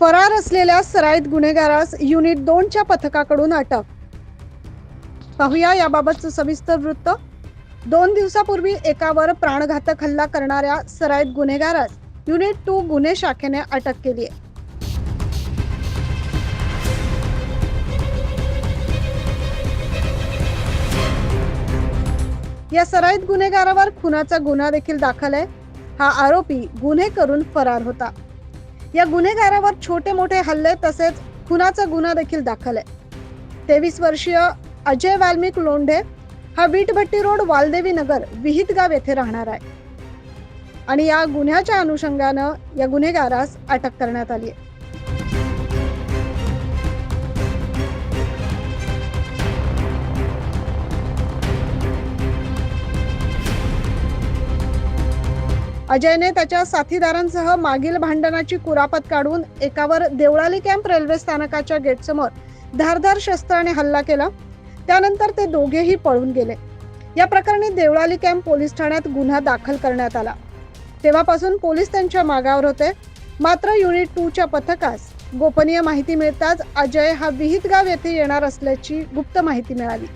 फरार असलेल्या सराईत गुन्हेगारास युनिट दोनच्या पथकाकडून अटक. पाहूया याबाबतचं सविस्तर वृत्त. दोन दिवसापूर्वी एकावर प्राणघातक हल्ला करणाऱ्या सराईत गुन्हेगारास युनिट टू गुन्हे शाखेने अटक केली आहे. या सराईत गुन्हेगारावर खुनाचा गुन्हा देखील दाखल आहे. हा आरोपी गुन्हे करून फरार होता. या गुन्हेगारावर छोटे मोठे हल्ले तसेच खुनाचा गुन्हा देखील दाखल आहे. तेवीस वर्षीय अजय वाल्मिक लोंढे हा वीटभट्टी रोड वालदेवी नगर विहितगाव येथे राहणार आहे. आणि या गुन्ह्याच्या अनुषंगानं या गुन्हेगारास अटक करण्यात आली आहे. अजयने त्याच्या साथीदारांसह मागील भांडणाची कुरापत काढून एकावर देवळाली कॅम्प रेल्वे स्थानकाच्या गेटसमोर धारधार शस्त्राने हल्ला केला. त्यानंतर ते दोघेही पळून गेले. या प्रकरणी देवळाली कॅम्प पोलीस ठाण्यात गुन्हा दाखल करण्यात आला. तेव्हापासून पोलीस त्यांच्या मागावर होते. मात्र युनिट टूच्या पथकास गोपनीय माहिती मिळताच अजय हा विहितगाव येथे येणार असल्याची गुप्त माहिती मिळाली.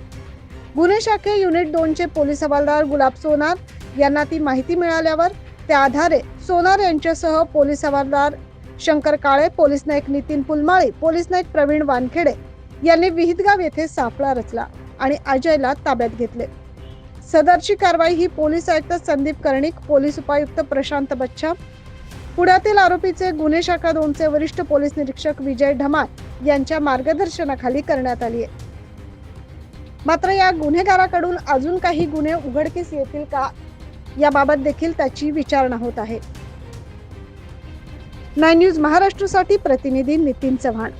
गुन्हे शाखे युनिट दोनचे पोलीस हवालदार गुलाब सोनार यांना ती माहिती मिळाल्यावर त्या आधारे सोनार यांच्यासह पोलीस हवालदार शंकर काळे पोलीस नाईक नितीन पुलमाळी पोलीस नाईक प्रवीण वानखेडे यांनी विहितगाव येथे सापळा रचला आणि अजयला ताब्यात घेतले. सदरची कारवाई ही पोलीस आयुक्त संदीप कर्णिक पोलीस उपायुक्त प्रशांत बच्छा पुण्यातील आरोपीचे गुन्हे शाखा दोनचे वरिष्ठ पोलीस निरीक्षक विजय ढमाल यांच्या मार्गदर्शनाखाली करण्यात आली आहे. मात्र या गुन्हेगाराकडून अजून काही गुन्हे उघडकीस येतील का याबाबत देखील त्याची विचारणा होत आहे. नाय न्यूज महाराष्ट्रसाठी प्रतिनिधी नितीन चव्हाण.